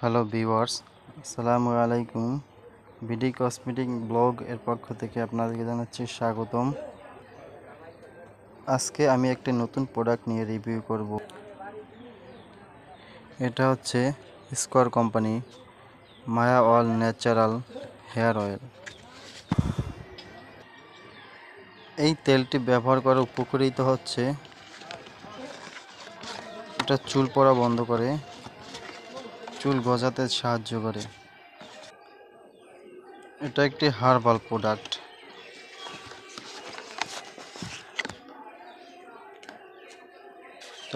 Hello viewers আসসালামু আলাইকুম BD cosmetic blog এর পক্ষ থেকে আপনাদেরকে জানাচ্ছি স্বাগতম। আজকে আমি একটি নতুন প্রোডাক্ট নিয়ে রিভিউ করব। এটা হচ্ছে square company Maya all natural hair oil এই তেলটি ব্যবহার করে উপকৃত হচ্ছে। এটা চুল পড়া বন্ধ করে। চুল গজাতে সাহায্য করে। এটা একটি হার্বাল প্রোডাক্ট।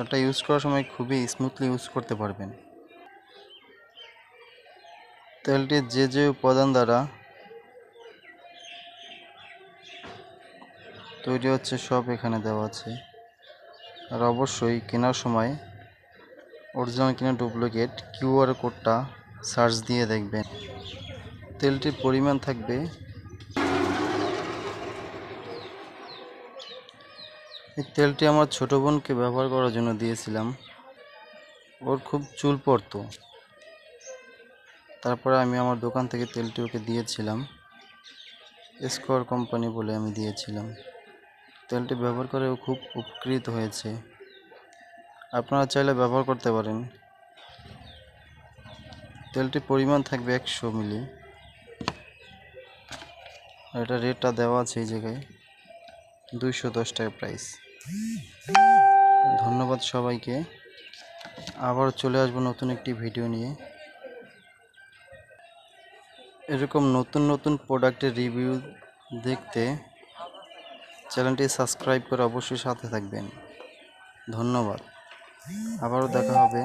এটা ইউজ করার সময় খুবই স্মুথলি ইউজ করতে পারবেন। তেলটি যে যে উপাদান দ্বারা তৈরি হচ্ছে সব এখানে দেওয়া আছে। আর অবশ্যই কেনার সময় অরিজিনাল কিনা ডুপ্লিকেট কিউআর কোডটা সার্চ দিয়ে দেখবেন। তেলটির পরিমাণ থাকবে এই তেলটি আমার ছোটো বোনকে ব্যবহার করার জন্য দিয়েছিলাম। ওর খুব চুল পড়তো। তারপরে আমি আমার দোকান থেকে তেলটি ওকে দিয়েছিলাম। স্কোয়ার কোম্পানি বলে আমি দিয়েছিলাম। তেলটি ব্যবহার করে ও খুব উপকৃত হয়েছে। আপনারা চাইলে ব্যবহার করতে পারেন। তেলটির পরিমাণ থাকবে একশো মিলি। আর এটা রেটটা দেওয়া আছে এই জায়গায় দুইশো দশ টাকা প্রাইস ধন্যবাদ সবাইকে। আবার চলে আসব নতুন একটি ভিডিও নিয়ে। এরকম নতুন নতুন প্রোডাক্টের রিভিউ দেখতে চ্যানেলটি সাবস্ক্রাইব করে অবশ্যই সাথে থাকবেন। ধন্যবাদ। আবারও দেখা হবে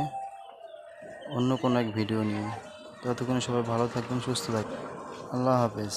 অন্য কোনো এক ভিডিও নিয়ে। ততক্ষণে সবাই ভালো থাকবেন, সুস্থ থাকবেন। আল্লাহ হাফেজ।